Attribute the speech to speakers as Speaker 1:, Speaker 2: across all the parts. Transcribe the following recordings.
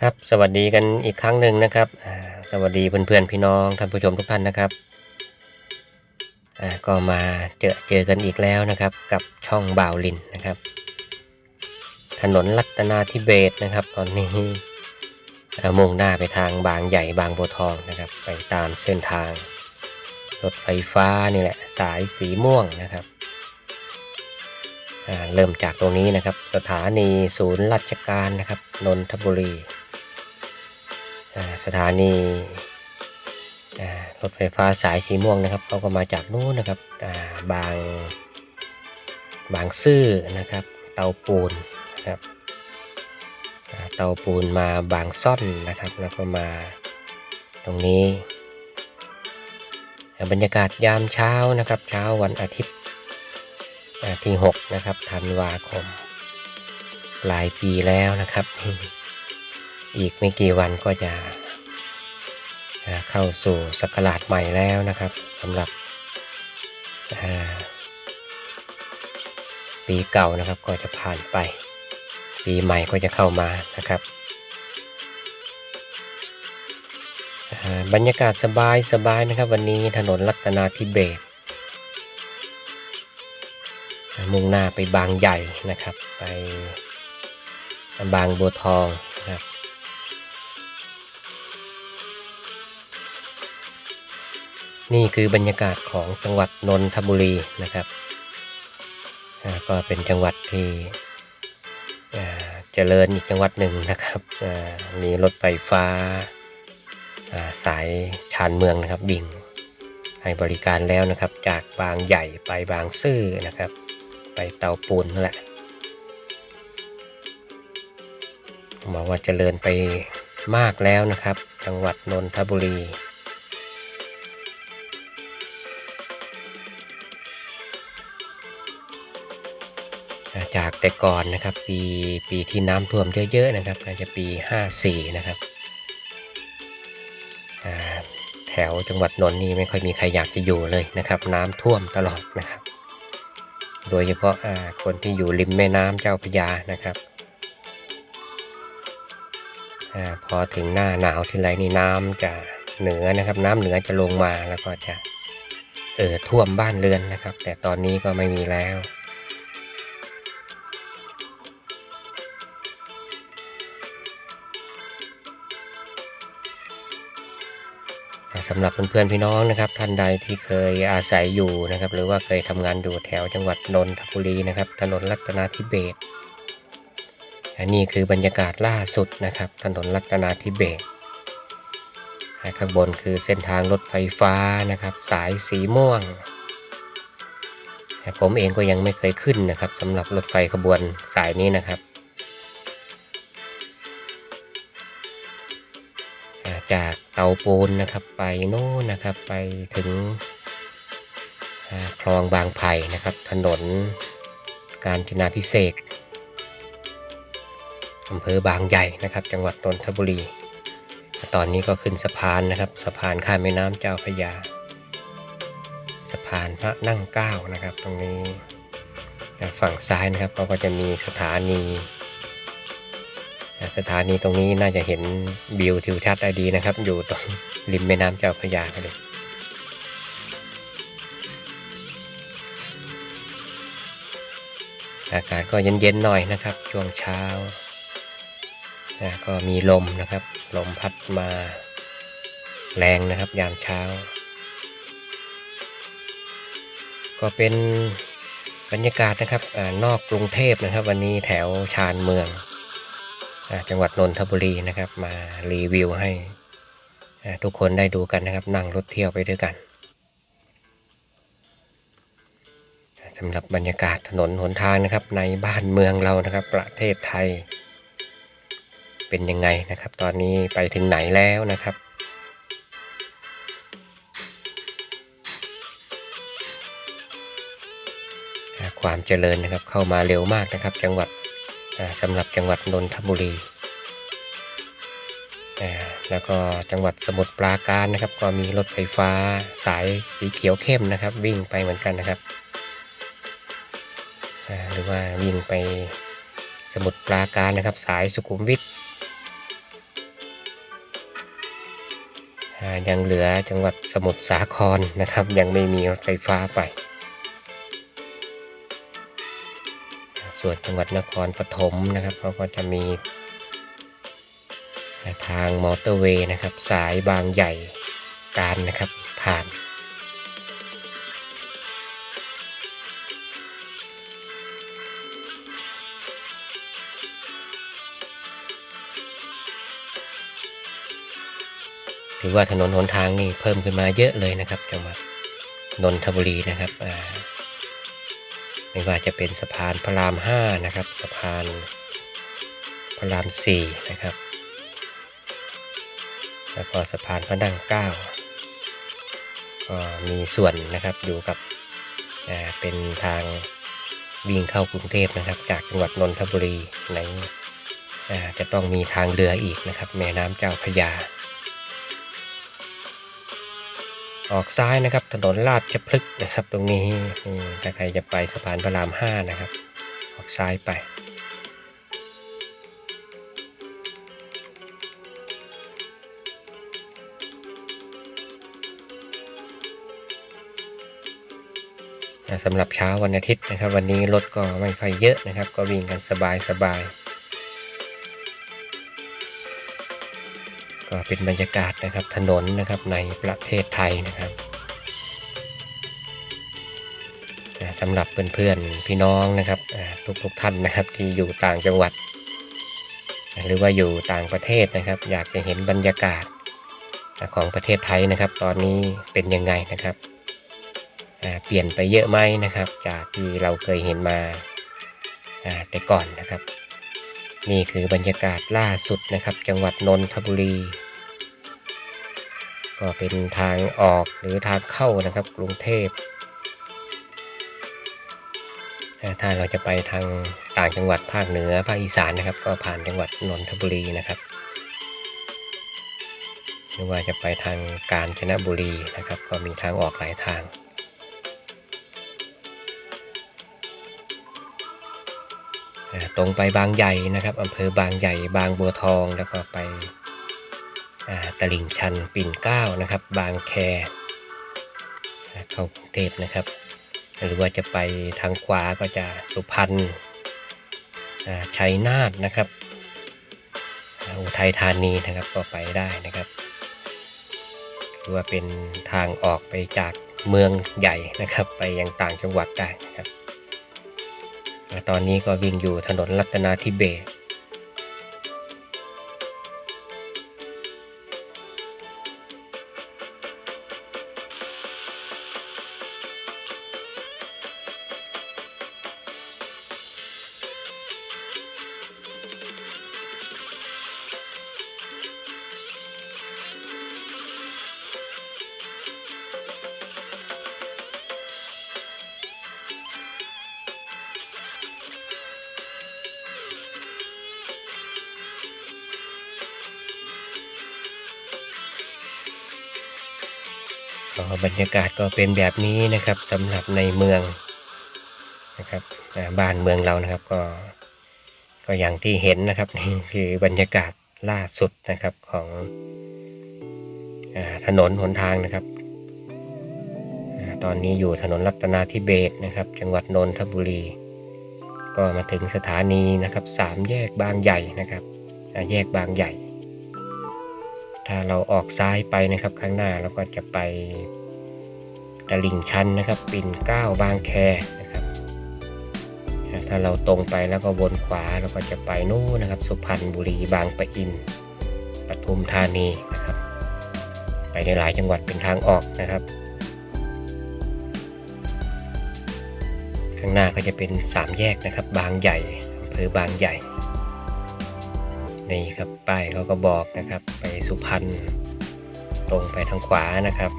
Speaker 1: ครับสวัสดีกันอีกครั้งหนึ่งนะครับ สวัสดีเพื่อนๆพี่น้องท่านผู้ชมทุกท่านนะครับอ่าก็มาเจอเจอกันอีกแล้วนะครับ กับช่องบ่าวลินนะครับ ถนนรัตนาธิเบศนะครับ ตอนนี้มุ่งหน้าไปทางบางใหญ่บางบัวทองนะครับ ไปตามเส้นทาง รถไฟฟ้านี่แหละสายสีม่วงนะครับอ่าเริ่มจากตรงนี้นะครับ สถานีศูนย์ราชการนะครับนนทบุรี สถานีรถไฟฟ้าสายสีม่วงนะครับเขาก็มาจากนู้นนะครับาบางบางซื่อนะครับ เตาปูนนะครับเตาปูนมาบางซ่อนนะครับ แล้วก็มาตรงนี้ บรรยากาศยามเช้านะครับ เช้าวันอาทิตย์อาที่ 6 นะครับธันวาคม ปลายปีแล้วนะครับ อีกไม่กี่วันก็จะเข้าสู่ศักราชใหม่แล้วนะครับสำหรับปีเก่านะครับก็จะผ่านไป ปีใหม่ก็จะเข้ามานะครับ บรรยากาศสบายสบายนะครับ วันนี้ถนนรัตนาธิเบศมุ่งหน้าไปบางใหญ่นะครับ ไปบางบัวทอง นี่คือบรรยากาศของจังหวัดนนทบุรีนะครับก็เป็นจังหวัดที่เจริญอีกจังหวัดหนึ่งนะครับมีรถไฟฟ้าสายชานเมืองนะครับวิ่งให้บริการแล้วนะครับ จากบางใหญ่ไปบางซื่อนะครับ ไปเตาปูนนั่นแหละบอกว่าเจริญไปมากแล้วนะครับ จังหวัดนนทบุรี จากแต่ก่อนนะครับ ปีปีที่น้ำท่วมเยอะๆนะครับน่าจะปี 54 นะครับแถวจังหวัดนนท์นี่ไม่ค่อยมีใครอยากจะอยู่เลยนะครับ น้ำท่วมตลอดนะครับ โดยเฉพาะคนที่อยู่ริมแม่น้ำเจ้าพระยานะครับอพอถึงหน้าหนาวทีไรนี่น้ำจะเหนือนะครับ น้ำเหนือจะลงมาแล้วก็จะเอ่อท่วมบ้านเรือนนะครับ แต่ตอนนี้ก็ไม่มีแล้ว สำหรับเพื่อนๆพี่น้องนะครับ ท่านใดที่เคยอาศัยอยู่นะครับ หรือว่าเคยทำงานอยู่แถวจังหวัดนนทบุรีนะครับ ถนนรัตนาธิเบศอันนี้คือบรรยากาศล่าสุดนะครับ ถนนรัตนาธิเบศข้างบนคือเส้นทางรถไฟฟ้านะครับ สายสีม่วงผมเองก็ยังไม่เคยขึ้นนะครับสำหรับรถไฟขบวนสายนี้นะครับ จากเตาปูนนะครับ ไปโน่นนะครับไปถึงคลองบางไผ่นะครับ ถนนการจนาพิเศษอำเภอบางใหญ่นะครับ จังหวัดนนทบุรี ตอนนี้ก็ขึ้นสะพานนะครับ สะพานข้ามแม่น้ำเจ้าพระยา สะพานพระนั่งเกล้านะครับ ตรงนี้ฝั่งซ้ายนะครับเราก็จะมีสถานี สถานีตรงนี้น่าจะเห็นวิวทิวทัศน์ได้ดีนะครับ อยู่ตรงริมแม่น้ำเจ้าพระยาเลยอากาศก็เย็นๆหน่อยนะครับ ช่วงเช้าก็มีลมนะครับ ลมพัดมาแรงนะครับ ยามเช้า ก็เป็นบรรยากาศนะครับอนอกกรุงเทพนะครับ วันนี้แถวชานเมือง จังหวัดนนทบุรีนะครับ มารีวิวให้ทุกคนได้ดูกันนะครับ นั่งรถเที่ยวไปด้วยกันสำหรับบรรยากาศถนนหนทางนะครับ ในบ้านเมืองเรานะครับ ประเทศไทย เป็นยังไงนะครับ ตอนนี้ไปถึงไหนแล้วนะครับความเจริญนะครับเข้ามาเร็วมากนะครับ จังหวัด สำหรับจังหวัดนนทบุรี แล้วก็จังหวัดสมุทรปราการนะครับ ก็มีรถไฟฟ้าสายสีเขียวเข้มนะครับ วิ่งไปเหมือนกันนะครับ หรือว่าวิ่งไปสมุทรปราการนะครับ สายสุขุมวิทยังเหลือจังหวัดสมุทรสาครนะครับ ยังไม่มีรถไฟฟ้าไป วนจังหวัดนครปฐมนะครับเขาก็จะมี ทางมอเตอร์เวย์นะครับ สายบางใหญ่การนะครับผ่านถือว่าถนนหนทางนี่เพิ่มขึ้นมาเยอะเลยนะครับจังหวัดนนทบุรีนะครับอ่า ไม่ว่าจะเป็นสะพานพระรามห้านะครับ สะพานพระรามสี่นะครับ แล้วก็สะพานพระนั่งเก้าก็มีส่วนนะครับอยู่กับเป็นทางวิ่งเข้ากรุงเทพนะครับ จากจังหวัดนนทบุรีในจะต้องมีทางเรืออีกนะครับ แม่น้ำเจ้าพระยา ออกซ้ายนะครับ ถนนลาดพฤกษ์นะครับ ตรงนี้นี่ถ้าใครจะไปสะพานพระรามห้านะครับ ออกซ้ายไป สำหรับเช้าวันอาทิตย์นะครับ วันนี้รถก็ไม่ค่อยเยอะนะครับ ก็วิ่งกันสบายสบาย ก็เป็นบรรยากาศนะครับถนนนะครับในประเทศไทยนะครับสำหรับเพื่อนๆพี่น้องนะครับทุกทุกๆท่านนะครับที่อยู่ต่างจังหวัด หรือว่าอยู่ต่างประเทศนะครับ อยากจะเห็นบรรยากาศของประเทศไทยนะครับ ตอนนี้เป็นยังไงนะครับเปลี่ยนไปเยอะไหมนะครับ จากที่เราเคยเห็นมาแต่ก่อนนะครับ นี่คือบรรยากาศล่าสุดนะครับ จังหวัดนนทบุรี ก็เป็นทางออกหรือทางเข้านะครับกรุงเทพถ้าเราจะไปทางต่างจังหวัดภาคเหนือภาคอีสานนะครับ ก็ผ่านจังหวัดนนทบุรีนะครับ หรือว่าจะไปทางกาญจนบุรีนะครับ ก็มีทางออกหลายทางตรงไปบางใหญ่นะครับอำเภอบางใหญ่บางบัวทองแล้วก็ไป ตลิ่งชันปิ่นเก้านะครับ บางแคเข้ากรุงเทพนะครับ หรือว่าจะไปทางขวาก็จะสุพรรณชัยนาทนะครับอุทัยธานีนะครับก็ไปได้นะครับคือว่าเป็นทางออกไปจากเมืองใหญ่นะครับ ไปยังต่างจังหวัดได้นะครับ ตอนนี้ก็วิ่งอยู่ถนนรัตนาธิเบศ ก็บรรยากาศก็เป็นแบบนี้นะครับสำหรับในเมืองนะครับบ้านเมืองเรานะครับก็ก็อย่างที่เห็นนะครับนี่คือบรรยากาศล่าสุดนะครับของอถนนหนทางนะครับอตอนนี้อยู่ถนนรัตนาธิเบศนะครับ จังหวัดนนทบุรี ก็มาถึงสถานีนะครับสามแยกบางใหญ่นะครับแยกบางใหญ่ ถ้าเราออกซ้ายไปนะครับข้างหน้าเราก็จะไปตลิ่งชันนะครับ ปิ่นเกล้าบางแคนะครับถ้าเราตรงไปแล้วก็วนขวาเราก็จะไปนู่นนะครับ สุพรรณบุรีบางปะอินปทุมธานีนะครับ ไปในหลายจังหวัดเป็นทางออกนะครับ ข้างหน้าก็จะเป็นสามแยกนะครับ บางใหญ่อำเภอบางใหญ่ นี่ครับป้ายเขาก็บอกนะครับ ไปสุพรรณตรงไปทางขวานะครับ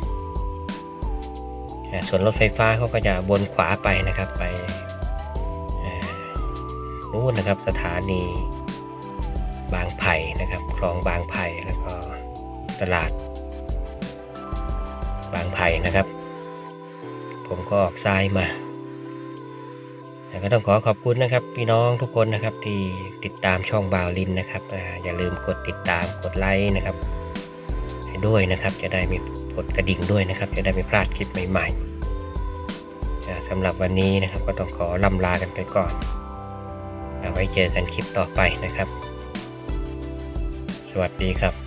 Speaker 1: ส่วนรถไฟฟ้าเขาก็จะวนขวาไปนะครับไปนู่นนะครับสถานีบางไผ่นะครับคลองบางไผ่แล้วก็ตลาด บางไผ่นะครับ ผมก็ออกซ้ายมา ก็ต้องขอขอบคุณนะครับ พี่น้องทุกคนนะครับที่ติดตามช่องบาวลินนะครับออย่าลืมกดติดตามกดไลค์นะครับใด้วยนะครับ จะได้มีกดกระดิ่งด้วยนะครับ จะได้ไม่พลาดคลิปใหม่ๆอ่าสำหรับวันนี้นะครับ ก็ต้องขอล่ำลากันไปก่อนเอาไว้เจอกันคลิปต่อไปนะครับ สวัสดีครับ